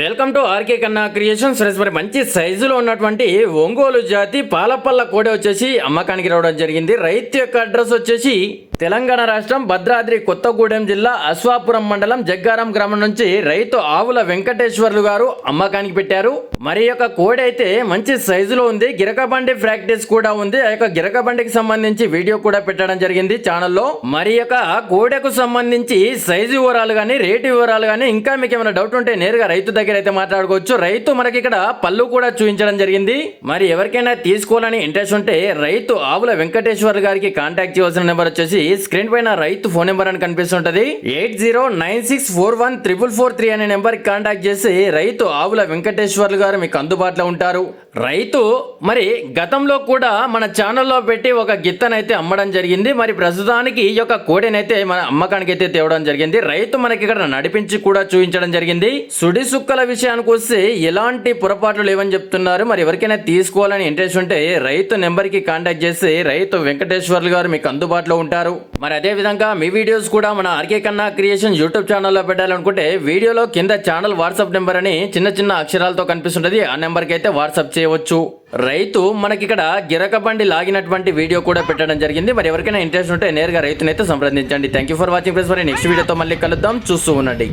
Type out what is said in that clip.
Welcome to RK Kanna creations friends మరి మంచి సైజులో ఉన్నటువంటి ఒంగోలు జాతి పాలపల్ల కోడి వచ్చేసి అమ్మకానికి రావడం జరిగింది. రైతు యొక్క అడ్రస్ వచ్చేసి తెలంగాణ రాష్ట్రం భద్రాద్రి కొత్తగూడెం జిల్లా అశ్వాపురం మండలం జగ్గారం గ్రామం నుంచి రైతు ఆవుల వెంకటేశ్వర్లు గారు అమ్మకానికి పెట్టారు. మరి యొక్క కోడి అయితే మంచి సైజులో ఉంది. గిరకబండి ప్రాక్టీస్ కూడా ఉంది. ఆ యొక్క గిరకబండికి సంబంధించి వీడియో కూడా పెట్టడం జరిగింది ఛానల్లో. మరి యొక్క కోడెకు సంబంధించి సైజు వివరాలు కానీ రేటు వివరాలు కానీ ఇంకా మీకు ఏమైనా డౌట్ ఉంటే నేరుగా రైతు దగ్గర అయితే మాట్లాడుకోవచ్చు. రైతు మనకి ఇక్కడ పళ్ళు కూడా చూపించడం జరిగింది. మరి ఎవరికైనా తీసుకోవాలని ఇంట్రెస్ట్ ఉంటే రైతు ఆవుల వెంకటేశ్వర్ గారికి కాంటాక్ట్ చేయవలసిన నెంబర్ వచ్చేసి స్క్రీన్ పైన రైతు ఫోన్ నెంబర్ అని కనిపిస్తుంటది. Eight zero nine six four one triple four three అనే నెంబర్ కాంటాక్ట్ చేసి రైతు ఆవుల వెంకటేశ్వర్లు గారు మీకు అందుబాటులో ఉంటారు. రైతు మరి గతంలో కూడా మన ఛానల్లో పెట్టి ఒక గిత్తనైతే అమ్మడం జరిగింది. మరి ప్రస్తుతానికి ఈ యొక్క కోడెనైతే మన అమ్మకానికి అయితే తేవడం జరిగింది. రైతు మనకి ఇక్కడ నడిపించి కూడా చూపించడం జరిగింది. సుడి సుక్కల విషయానికి వస్తే ఎలాంటి పొరపాట్లు లేవని చెప్తున్నారు. మరి ఎవరికైనా తీసుకోవాలని ఇంట్రెస్ట్ ఉంటే రైతు నెంబర్కి కాంటాక్ట్ చేసి రైతు వెంకటేశ్వర్లు గారు మీకు అందుబాటులో ఉంటారు. మరి అదే విధంగా మీ వీడియోస్ కూడా మన ఆర్కే కన్నా క్రియేషన్ యూట్యూబ్ ఛానల్లో పెట్టాలనుకుంటే వీడియోలో కింద ఛానల్ వాట్సాప్ నెంబర్ అని చిన్న చిన్న అక్షరాలతో కనిపిస్తుంటది. ఆ నెంబర్కి అయితే వాట్సాప్ చేయవచ్చు. రైతు మనకి ఇక్కడ గిరక బండి లాగినటువంటి వీడియో కూడా పెట్టడం జరిగింది. మరి ఎవరికైనా ఇంట్రెస్ట్ ఉంటే నేరుగా రైతునైతే సంప్రదించండి. Thank you for watching friends మరి నెక్స్ట్ వీడియోతో మళ్ళీ కలుద్దాం. చూస్తూ ఉండండి.